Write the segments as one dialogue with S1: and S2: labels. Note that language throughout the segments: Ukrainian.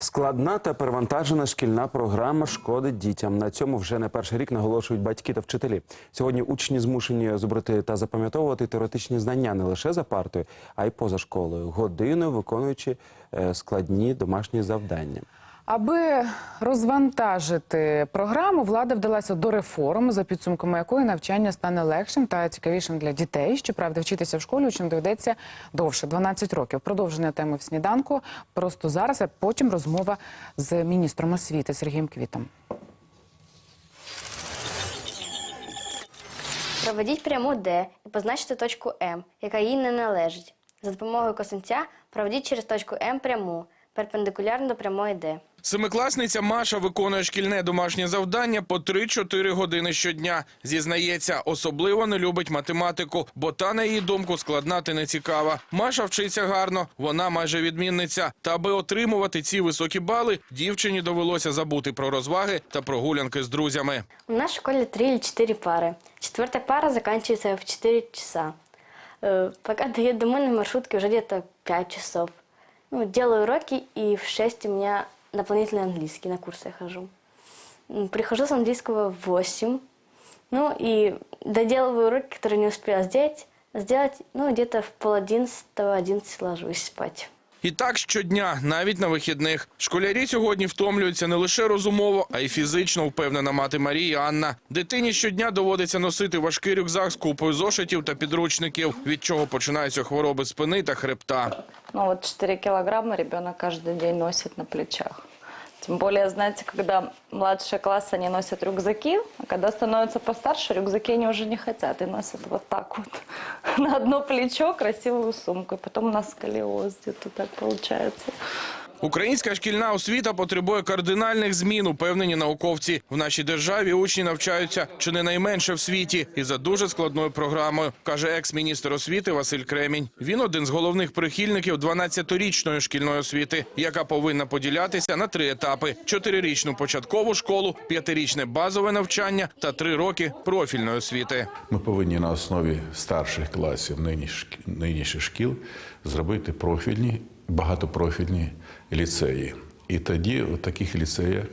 S1: Складна та перевантажена шкільна програма шкодить дітям. На цьому вже не перший рік наголошують батьки та вчителі. Сьогодні учні змушені зубрити та запам'ятовувати теоретичні знання не лише за партою, а й поза школою, годиною виконуючи е, складні домашні завдання.
S2: Аби розвантажити програму, влада вдалася до реформ, за підсумками якої навчання стане легшим та цікавішим для дітей. Щоправда, вчитися в школі учням доведеться довше 12 років. Продовження теми в сніданку просто зараз, а потім розмова з міністром освіти Сергієм Квітом.
S3: Проведіть пряму Д і позначте точку М, яка їй не належить. За допомогою косинця проведіть через точку М пряму, перпендикулярно до прямої Д.
S4: Семикласниця Маша виконує шкільне домашнє завдання по 3-4 години щодня. Зізнається, особливо не любить математику, бо та, на її думку, складна та нецікава. Маша вчиться гарно, вона майже відмінниця. Та аби отримувати ці високі бали, дівчині довелося забути про розваги та прогулянки з друзями.
S3: У нас в школе три или четыре пары. Четвертая пара заканчивается в 4 часа. Э, Пока доеду домой на маршрутке уже где-то 5 часов. Ну, делаю уроки, и в 6 у меня дополнительный английский, на курсы я хожу. М, Прихожу с английского в 8. Ну и доделываю уроки, которые не успела сделать. Сделать, ну, где-то в пол одиннадцатого, одиннадцать ложусь спать.
S4: І так щодня, навіть на вихідних. Школярі сьогодні втомлюються не лише розумово, а й фізично, впевнена мати Марії Анна. Дитині щодня доводиться носити важкий рюкзак з купою зошитів та підручників, від чого починаються хвороби спини та хребта.
S5: Ну от 4 кілограми дитина кожен день носить на плечах. Тем более, знаете, когда младшие классы, они носят рюкзаки, а когда становятся постарше, рюкзаки они уже не хотят и носят вот так вот на одно плечо красивую сумку. И потом у нас сколиоз где-то так получается.
S4: Українська шкільна освіта потребує кардинальних змін, упевнені науковці. В нашій державі учні навчаються чи не найменше в світі і за дуже складною програмою, каже екс-міністр освіти Василь Кремінь. Він один з головних прихильників 12-річної шкільної освіти, яка повинна поділятися на три етапи: чотирирічну початкову школу, п'ятирічне базове навчання та три роки профільної освіти.
S6: Ми повинні на основі старших класів нинішніх шкіл зробити профільні, багатопрофільні ліцеї. І тоді в таких ліцеях,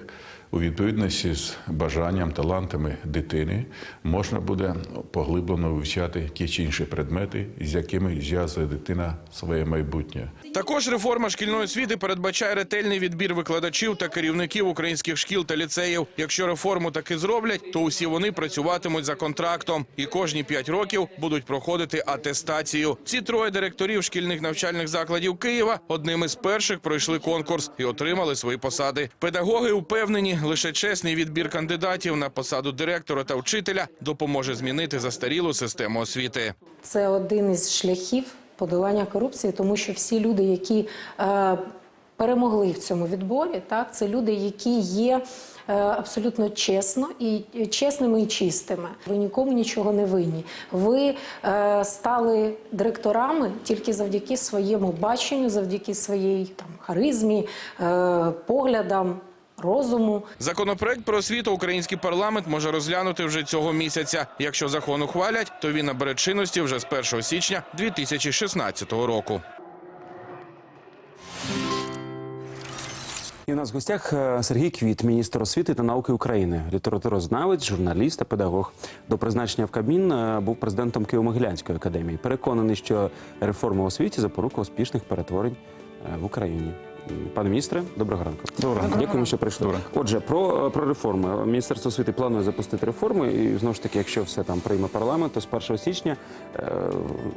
S6: у відповідності з бажанням, талантами дитини, можна буде поглиблено вивчати ті чи інші предмети, з якими зв'язує дитина своє майбутнє.
S4: Також реформа шкільної освіти передбачає ретельний відбір викладачів та керівників українських шкіл та ліцеїв. Якщо реформу таки зроблять, то усі вони працюватимуть за контрактом і кожні п'ять років будуть проходити атестацію. Ці троє директорів шкільних навчальних закладів Києва одними з перших пройшли конкурс і отримали свої посади. Педагоги упевнені, лише чесний відбір кандидатів на посаду директора та вчителя допоможе змінити застарілу систему освіти.
S7: Це один із шляхів подолання корупції, тому що всі люди, які е, перемогли в цьому відборі, так це люди, які є е, абсолютно чесно і чесними і чистими. Ви нікому нічого не винні. Ви е, стали директорами тільки завдяки своєму баченню, завдяки своїй там харизмі, е, поглядам, розуму.
S4: Законопроект про освіту український парламент може розглянути вже цього місяця. Якщо закон ухвалять, то він набере чинності вже з 1 січня 2016 року.
S1: І у нас в гостях е, Сергій Квіт, міністр освіти та науки України, літературознавець, журналіст та педагог. До призначення в Кабмін е, був президентом Києво-Могилянської академії. Переконаний, що реформа у освіті запорука успішних перетворень е, в Україні. Пане міністре, доброго ранку. Доброго ранку. Дякую, що прийшли. Отже, про, про реформи. Міністерство освіти планує запустити реформи, і знову ж таки, якщо все там прийме парламент, то з 1 січня е,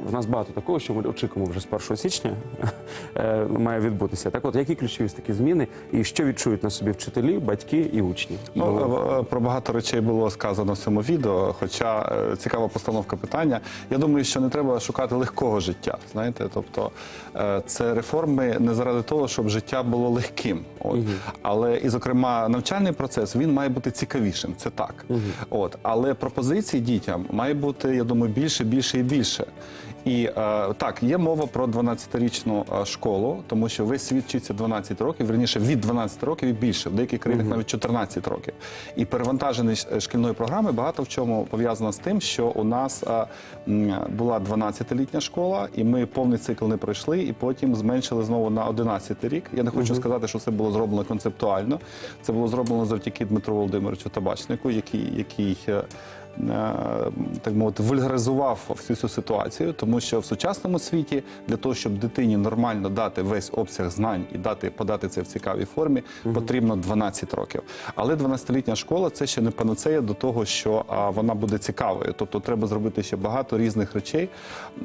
S1: в нас багато такого, що ми очікуємо вже з 1 січня е, має відбутися. Так, от які ключові такі зміни, і що відчують на собі вчителі, батьки і учні?
S8: Ну, е, про багато речей було сказано в цьому відео, хоча е, цікава постановка питання. Я думаю, що не треба шукати легкого життя. Знаєте, тобто е, це реформи не заради того, щоб життя було легким. От. Але і, зокрема, навчальний процес він має бути цікавішим. Це так. От. Але пропозицій дітям має бути, я думаю, більше, більше і більше. І е, так, є мова про 12-річну е, школу, тому що весь світ вчиться 12 років, верніше від 12 років і більше, в деяких країнах навіть 14 років. І перевантаженість е, шкільної програми багато в чому пов'язано з тим, що у нас е, була 12-літня школа, і ми повний цикл не пройшли, і потім зменшили знову на 11 рік. Я не хочу сказати, що це було зроблено концептуально. Це було зроблено завдяки Дмитру Володимировичу Табачнику, який, який е, так мовити, вульгаризував всю цю ситуацію, тому що в сучасному світі для того, щоб дитині нормально дати весь обсяг знань і дати подати це в цікавій формі, потрібно 12 років. Але 12-літня школа це ще не панацея до того, що а, вона буде цікавою. Тобто треба зробити ще багато різних речей.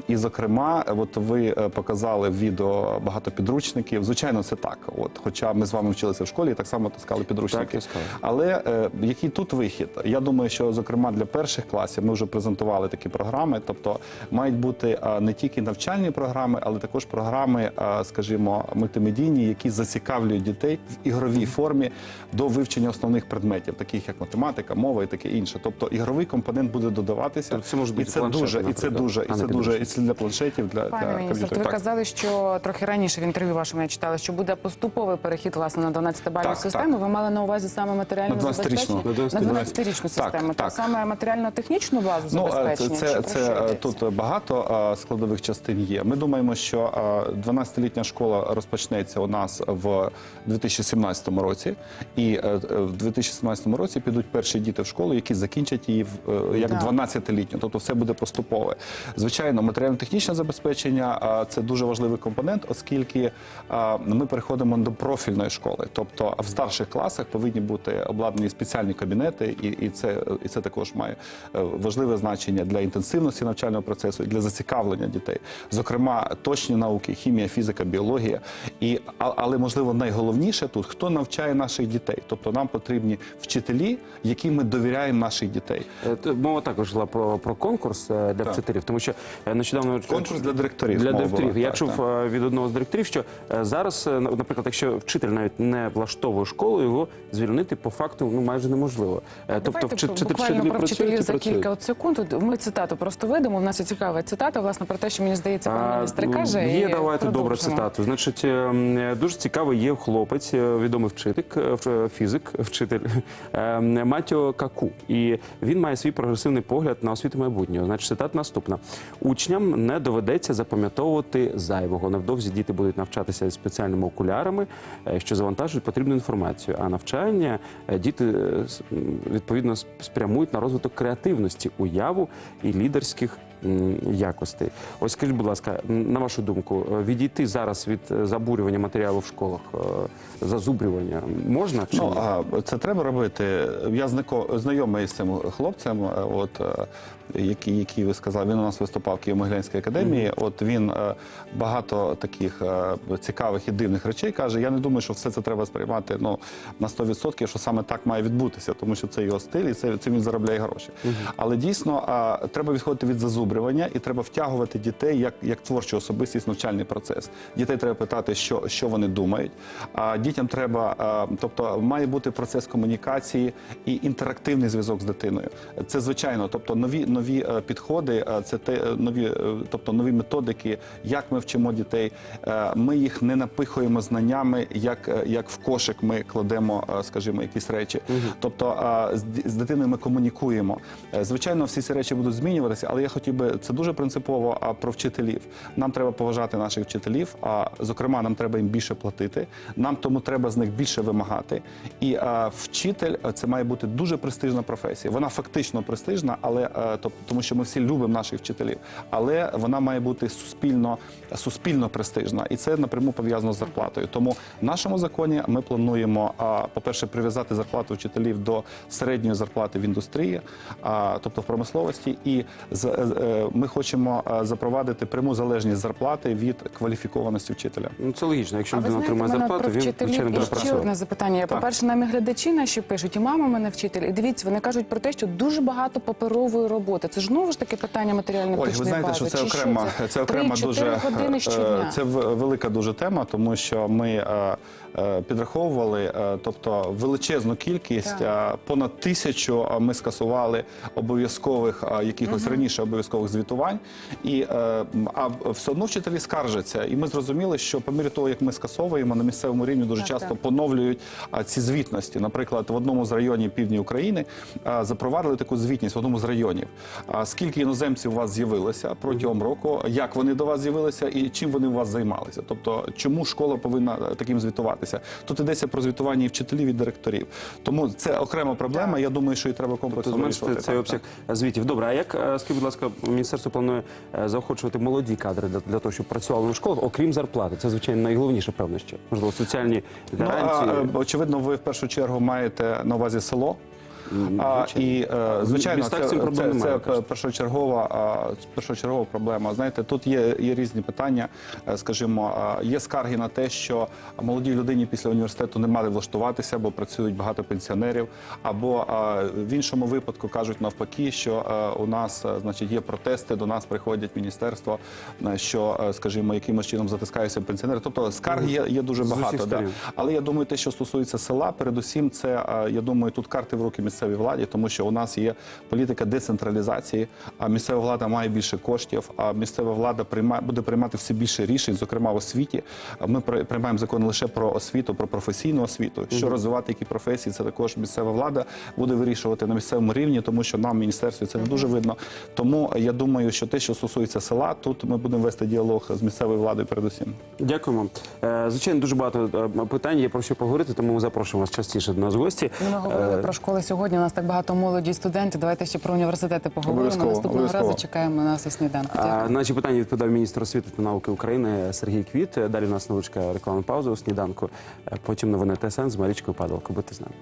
S8: І, зокрема, от ви е, показали в відео багато підручників. Звичайно, це так. От, хоча ми з вами вчилися в школі і так само таскали підручники.
S1: Так.
S8: Але е, який тут вихід? Я думаю, що зокрема для перших класів ми вже презентували такі програми. Тобто мають бути е, не тільки навчальні програми, але також програми, е, скажімо, мультимедійні, які зацікавлюють дітей в ігровій формі до вивчення основних предметів, таких як математика, мова і таке інше. Тобто ігровий компонент буде додаватися.
S1: Тобто це можуть
S8: і це
S1: планшети,
S8: дуже, і це дуже, і це дуже, і це для планшетів, для,
S2: Пане
S8: для
S2: міністр,
S8: комп'ютерів.
S2: ви
S8: Так.
S2: казали, що трохи раніше в інтерв'ю вашому я читала, що буде поступовий перехід власне на 12 бальну
S8: Так,
S2: систему.
S8: так.
S2: Ви мали на увазі саме матеріальне
S8: На 12-річну.
S2: забезпечення?
S8: На
S2: На
S8: 12-річну.
S2: 12-річну
S8: Так,
S2: систему.
S8: так.
S2: саме матеріально-технічну базу
S8: Ну, е,
S2: забезпечення?
S8: це, це, це е,
S2: йдеться?
S8: тут багато е, складових частин є. Ми думаємо, що е, 12-літня школа розпочнеться у нас в 2017 році, і е, е, в 2017 році підуть перші діти в школу, які закінчать її е, як
S2: Так.
S8: 12-літню. Тобто все буде поступове. Звичайно, матеріально-технічне забезпечення е, це дуже важливий компонент, оскільки е, ми переходимо до профільної школи. Тобто в старших класах повинні бути обладнані спеціальні кабінети, і, і це і це також має е, важливе значення для інтенсивності навчального процесу і для зацікавлення дітей. Зокрема, точні науки, хімія, фізика, біологія. І але можливо найголовніше тут хто навчає наших дітей. Тобто нам потрібні вчителі, яким ми довіряємо наших дітей.
S1: Е, Мова також йшла про, про конкурс е, для
S8: Так.
S1: вчителів, тому що нещодавно
S8: Конкурс для директорів.
S1: Для директорів.
S8: була.
S1: Я
S8: Так,
S1: чув
S8: так.
S1: від одного з директорів, що зараз, наприклад, якщо вчитель навіть не влаштовує школу, його звільнити по факту ну майже неможливо. Тобто
S2: Давайте
S1: вчителі
S2: про
S1: працюють
S2: вчителів за кілька от секунд. Ми цитату просто видимо. У нас є цікава цитата, власне, про те, що мені здається, пан міністр каже.
S1: Є,
S2: і
S1: давайте
S2: продовжимо.
S1: цитату. Значить, е, дуже цікавий є хлопець, е, відомий вчитель, е, фізик, вчитель е, Матіо Каку. І він має свій прогресивний погляд на освіту майбутнього. Значить, цитат наступна: учням не доведеться запам'ятовувати зайвого. Невдовзі діти будуть навчатися зі спеціальними окулярами, е, що завантажують потрібну інформацію. А навчання е, діти е, відповідно спрямують на розвиток креативності, уяву і лідерських якостей. Ось скажіть, будь ласка, на вашу думку, е, відійти зараз від е, забурювання матеріалу в школах, е, зазубрювання можна чи
S8: Ну, а це треба робити. Я знайомий з цим хлопцем, от який, який ви сказали, він у нас виступав в Києво-Могилянській академії. От він багато таких цікавих і дивних речей каже. Я не думаю, що все це треба сприймати ну, на 100%, що саме так має відбутися, тому що це його стиль і це, це він заробляє гроші. Але дійсно треба відходити від зазубрювання і треба втягувати дітей як, як творчу особистість в навчальний процес. Дітей треба питати, що, що вони думають. А дітям треба, а, тобто має бути процес комунікації і інтерактивний зв'язок з дитиною. Це звичайно, тобто нові нові е, підходи, е, це те е, нові, е, тобто нові методики, як ми вчимо дітей. Е, Ми їх не напихуємо знаннями, як, е, як в кошик ми кладемо, е, скажімо, якісь речі. Тобто е, з з дитиною ми комунікуємо. Е, Звичайно, всі ці речі будуть змінюватися, але я хотів би це дуже принципово а, про вчителів. Нам треба поважати наших вчителів. А зокрема, нам треба їм більше платити. Нам тому треба з них більше вимагати. І а, вчитель це має бути дуже престижна професія. Вона фактично престижна, але е, тоб- тому, що ми всі любимо наших вчителів. Але вона має бути суспільно суспільно престижна, і це напряму пов'язано з зарплатою. Тому в нашому законі ми плануємо, а, по-перше, прив'язати зарплату вчителів до середньої зарплати в індустрії, а, тобто в промисловості, і з- е, ми хочемо е, запровадити пряму залежність зарплати від кваліфікованості вчителя.
S1: Ну це логічно. Якщо людина
S2: мене
S1: зарплату, він
S2: вчителів
S1: буде
S2: і ще одне запитання. По-перше, нам і глядачі наші пишуть, і мама мене вчитель. І дивіться, вони кажуть про те, що дуже багато паперової роботи. Це ж знову ж таки питання
S8: Ой,
S2: матеріально-технічної
S8: ви знаєте,
S2: бази.
S8: що це
S2: Чи
S8: окрема,
S2: це?
S8: це окрема
S2: 3-4
S8: дуже
S2: години
S8: е, це велика дуже тема, тому що ми е, підраховували, тобто величезну кількість,
S2: Так.
S8: понад тисячу ми скасували обов'язкових якихось раніше обов'язкових. Обов'язкових звітувань. І, е, а все одно вчителі скаржаться. І ми зрозуміли, що по мірі того, як ми скасовуємо на місцевому рівні, дуже
S2: Так,
S8: часто
S2: так.
S8: поновлюють а, ці звітності. Наприклад, в одному з районів півдні України запровадили таку звітність в одному з районів. Скільки іноземців у вас з'явилося протягом року, як вони до вас з'явилися і чим вони у вас займалися? Тобто, чому школа повинна е, таким звітуватися? Тут йдеться про звітування і вчителів і директорів. Тому це окрема проблема. Я думаю, що і треба комплексно
S1: Тобто зменшити цей
S8: Так,
S1: обсяг звітів. Добре, а як, е, скажіть, будь ласка, міністерство планує е, заохочувати молоді кадри для, для того, щоб працювали в школах, окрім зарплати? Це, звичайно, найголовніше, певно, ще. Можливо, соціальні
S8: Ну, а, очевидно, ви в першу чергу маєте на увазі село. А, і е, звичайно, це,
S1: цим
S8: це, це першочергова, першочергова проблема. Знаєте, тут є, є різні питання. Е, Скажімо, є скарги на те, що молодій людині після університету не мали влаштуватися, бо працюють багато пенсіонерів. Або в іншому випадку кажуть навпаки, що е, у нас значить є протести, до нас приходять міністерство, що, скажімо, якимось чином затискаються пенсіонери. Тобто скарг є, є дуже багато. Да. Але я думаю, те, що стосується села, передусім, це я думаю, тут карти в руки місцевій владі, тому що у нас є політика децентралізації. А місцева влада має більше коштів. А місцева влада приймає буде приймати все більше рішень, зокрема в освіті. Ми при- приймаємо закон лише про освіту, про професійну освіту. Що розвивати які професії, це також місцева влада буде вирішувати на місцевому рівні, тому що нам в міністерстві це не дуже видно. Тому я думаю, що те, що стосується села, тут ми будемо вести діалог з місцевою владою, передусім.
S1: Дякуємо. Е, Звичайно, дуже багато е, питань є про що поговорити, тому ми запрошуємо вас частіше до нас в гості.
S2: Ми говорили
S1: Е,
S2: про школи сьогодні. У нас так багато молоді і студентів. Давайте ще про університети поговоримо.
S8: Обов'язково,
S2: Наступного
S8: обов'язково.
S2: разу чекаємо нас у сніданку.
S1: А, на наші питання відповідав міністр освіти та науки України Сергій Квіт. Далі у нас невеличка рекламна пауза у сніданку. Е, Потім новини ТСН з Марічкою Падалко. Будьте з нами.